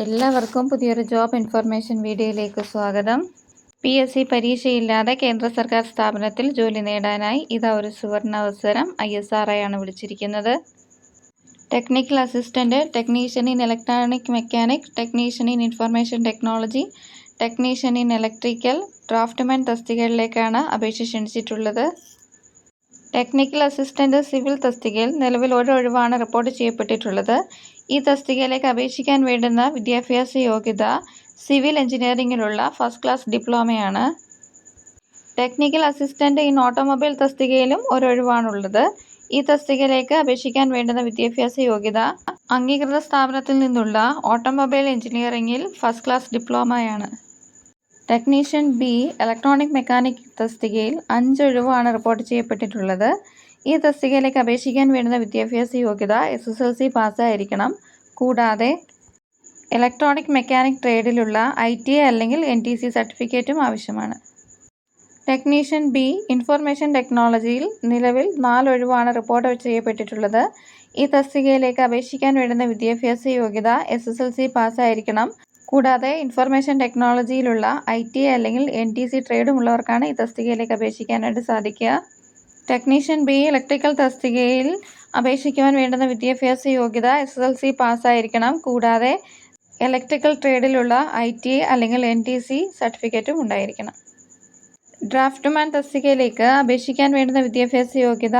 എല്ലാവർക്കും പുതിയൊരു job information വീഡിയോയിലേക്ക് സ്വാഗതം. പി എസ് സി പരീക്ഷയില്ലാതെ കേന്ദ്ര സർക്കാർ സ്ഥാപനത്തിൽ ജോലി നേടാനായി ഇതാ ഒരു സുവർണ അവസരം ഐ എസ് ആർ ആണ് വിളിച്ചിരിക്കുന്നത്. Technical assistant technician in electronic mechanic technician in information technology technician in electrical draftsman തസ്തികകളിലേക്കാണ് അപേക്ഷ ക്ഷണിച്ചിട്ടുള്ളത്. ടെക്നിക്കൽ അസിസ്റ്റന്റ് സിവിൽ തസ്തികയിൽ നിലവിൽ ഒരു ഒഴിവാണ് റിപ്പോർട്ട് ചെയ്യപ്പെട്ടിട്ടുള്ളത്. ഈ തസ്തികയിലേക്ക് അപേക്ഷിക്കാൻ വേണ്ടുന്ന വിദ്യാഭ്യാസ യോഗ്യത സിവിൽ എഞ്ചിനീയറിംഗിലുള്ള ഫസ്റ്റ് ക്ലാസ് ഡിപ്ലോമയാണ്. ടെക്നിക്കൽ അസിസ്റ്റന്റ് ഇൻ ഓട്ടോമൊബൈൽ തസ്തികയിലും ഒരൊഴിവാണുള്ളത്. ഈ തസ്തികയിലേക്ക് അപേക്ഷിക്കാൻ വേണ്ടുന്ന വിദ്യാഭ്യാസ യോഗ്യത അംഗീകൃത സ്ഥാപനത്തിൽ നിന്നുള്ള ഓട്ടോമൊബൈൽ എഞ്ചിനീയറിംഗിൽ ഫസ്റ്റ് ക്ലാസ് ഡിപ്ലോമയാണ്. ടെക്നീഷ്യൻ ബി ഇലക്ട്രോണിക് മെക്കാനിക് തസ്തികയിൽ അഞ്ച് ഒഴിവാണ് റിപ്പോർട്ട് ചെയ്യപ്പെട്ടിട്ടുള്ളത്. ഈ തസ്തികയിലേക്ക് അപേക്ഷിക്കാൻ വേണ്ടുന്ന വിദ്യാഭ്യാസ യോഗ്യത എസ് എസ് എൽ സി പാസ്സായിരിക്കണം കൂടാതെ ഇലക്ട്രോണിക് മെക്കാനിക് ട്രേഡിലുള്ള ഐ ടി ഐ അല്ലെങ്കിൽ എൻ ടി സി സർട്ടിഫിക്കറ്റും ആവശ്യമാണ്. ടെക്നീഷ്യൻ ബി ഇൻഫർമേഷൻ ടെക്നോളജിയിൽ നിലവിൽ നാലൊഴിവാണ് റിപ്പോർട്ട് ചെയ്യപ്പെട്ടിട്ടുള്ളത്. ഈ തസ്തികയിലേക്ക് അപേക്ഷിക്കാൻ വേണ്ടുന്ന വിദ്യാഭ്യാസ യോഗ്യത എസ് എസ് എൽ സി പാസ്സായിരിക്കണം കൂടാതെ ഇൻഫർമേഷൻ ടെക്നോളജിയിലുള്ള ഐ ടി അല്ലെങ്കിൽ എൻ ടി സി ട്രേഡും ഉള്ളവർക്കാണ് ഈ തസ്തികയിലേക്ക് അപേക്ഷിക്കാനായിട്ട് സാധിക്കുക. ടെക്നീഷ്യൻ ബി ഇലക്ട്രിക്കൽ തസ്തികയിൽ അപേക്ഷിക്കുവാൻ വേണ്ടുന്ന വിദ്യാഭ്യാസ യോഗ്യത എസ് എസ് എൽ സി പാസ്സായിരിക്കണം. കൂടാതെ ഇലക്ട്രിക്കൽ ട്രേഡിലുള്ള ഐ ടി അല്ലെങ്കിൽ എൻ ടി സി സർട്ടിഫിക്കറ്റും ഉണ്ടായിരിക്കണം. ഡ്രാഫ്റ്റ്മാൻ തസ്തികയിലേക്ക് അപേക്ഷിക്കാൻ വേണ്ടുന്ന വിദ്യാഭ്യാസ യോഗ്യത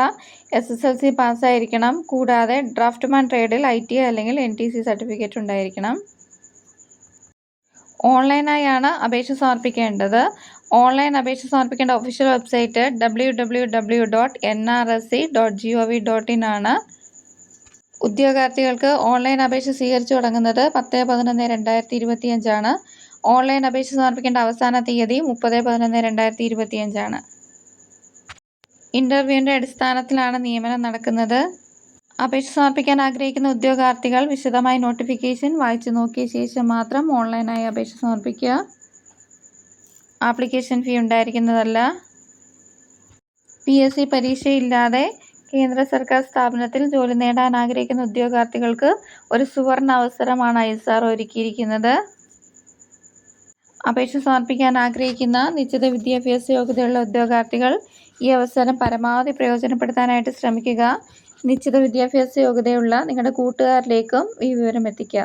എസ് എസ് എൽ സി പാസ്സായിരിക്കണം. കൂടാതെ ഡ്രാഫ്റ്റ്മാൻ ട്രേഡിൽ ഐ ടി അല്ലെങ്കിൽ എൻ ടി സി സർട്ടിഫിക്കറ്റ് ഉണ്ടായിരിക്കണം. ഓൺലൈനായാണ് അപേക്ഷ സമർപ്പിക്കേണ്ടത്. ഓൺലൈൻ അപേക്ഷ സമർപ്പിക്കേണ്ട official website W W W dot N R S C dot G O V dot in ആണ്. ഉദ്യോഗാർത്ഥികൾക്ക് ഓൺലൈൻ അപേക്ഷ സ്വീകരിച്ചു തുടങ്ങുന്നത് പത്ത് പതിനൊന്ന് രണ്ടായിരത്തി ഇരുപത്തി അഞ്ചാണ് ഓൺലൈൻ അപേക്ഷ സമർപ്പിക്കേണ്ട അവസാന തീയതി മുപ്പത് പതിനൊന്ന് രണ്ടായിരത്തി ഇരുപത്തി അഞ്ചാണ് ഇന്റർവ്യൂവിന്റെ അടിസ്ഥാനത്തിലാണ് നിയമനം നടക്കുന്നത്. അപേക്ഷ സമർപ്പിക്കാൻ ആഗ്രഹിക്കുന്ന ഉദ്യോഗാർത്ഥികൾ വിശദമായി നോട്ടിഫിക്കേഷൻ വായിച്ചു നോക്കിയ ശേഷം മാത്രം ഓൺലൈനായി അപേക്ഷ സമർപ്പിക്കുക. ആപ്ലിക്കേഷൻ ഫീ ഉണ്ടായിരിക്കുന്നതല്ല. പി എസ് സി പരീക്ഷയില്ലാതെ കേന്ദ്ര സർക്കാർ സ്ഥാപനത്തിൽ ജോലി നേടാൻ ആഗ്രഹിക്കുന്ന ഉദ്യോഗാർത്ഥികൾക്ക് ഒരു സുവർണ അവസരമാണ് ഐ എസ് ആർ ഒരുക്കിയിരിക്കുന്നത്. അപേക്ഷ സമർപ്പിക്കാൻ ആഗ്രഹിക്കുന്ന നിശ്ചിത വിദ്യാഭ്യാസ യോഗ്യതയുള്ള ഉദ്യോഗാർത്ഥികൾ ഈ അവസരം പരമാവധി പ്രയോജനപ്പെടുത്താനായിട്ട് ശ്രമിക്കുക. നിശ്ചിത വിദ്യാഭ്യാസ യോഗ്യതയുള്ള നിങ്ങളുടെ കൂട്ടുകാരിലേക്കും ഈ വിവരം എത്തിക്കുക.